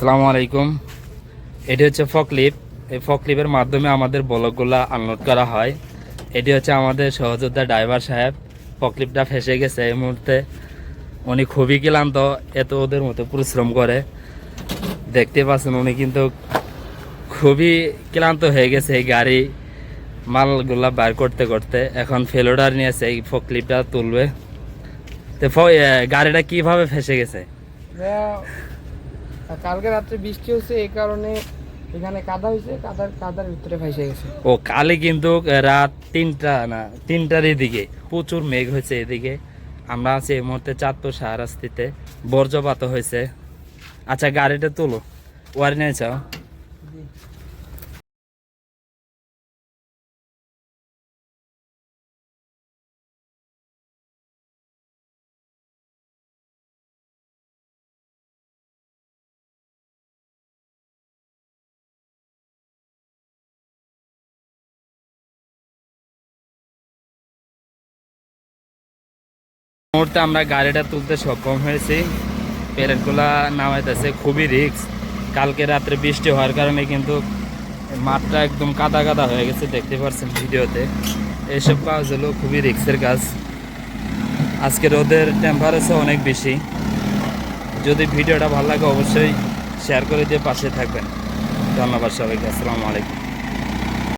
আসসালামু আলাইকুম। এটি হচ্ছে ফকলিপ এই ফকলিপের মাধ্যমে আমাদের ব্লকগুলো আনলোড করা হয়। এটি হচ্ছে আমাদের সহযোদ্ধা ড্রাইভার সাহেব। ফকলিপটা ফেসে গেছে এই মুহূর্তে। উনি খুবই ক্লান্ত, এত ওদের মতো পরিশ্রম করে। দেখতে পাচ্ছেন উনি কিন্তু খুবই ক্লান্ত হয়ে গেছে এই গাড়ি মালগুলা বার করতে করতে। এখন ফেলোডার নিয়েছে এই ফকলিপটা তুলবে। তো গাড়িটা কীভাবে ফেসে গেছে? কালকে রাত্রে বৃষ্টি হচ্ছে এই কারণে এখানে কাদা হয়েছে, কাদার কাদার ভিতরে ফাইসে গেছে। ও কালে কিন্তু রাত তিনটা, না, তিনটার এদিকে, প্রচুর মেঘ হয়েছে এদিকে। আমরা আছি এই মুহূর্তে চাঁদপুর সাহারাস্তিতে বর্জ্যপাত হয়েছে। আচ্ছা গাড়িটা তুলো, ওয়ারি নিয়েছ চাও মুহূর্তে আমরা গাড়িটা তুলতে সক্ষম হয়েছি। প্যারেটগুলা নামাইতেছে, খুবই রিস্ক কালকে রাত্রে বৃষ্টি হওয়ার কারণে কিন্তু মাঠটা একদম কাদা কাদা হয়ে গেছে, দেখতে পাচ্ছেন ভিডিওতে। এইসব কাজ হলো খুবই রিক্সের কাজ। আজকে রোদের টেম্পারেচার অনেক বেশি। যদি ভিডিওটা ভালো লাগে, অবশ্যই শেয়ার করে দিয়ে পাশে থাকবেন। ধন্যবাদ সবাইকে, আসসালামু আলাইকুম।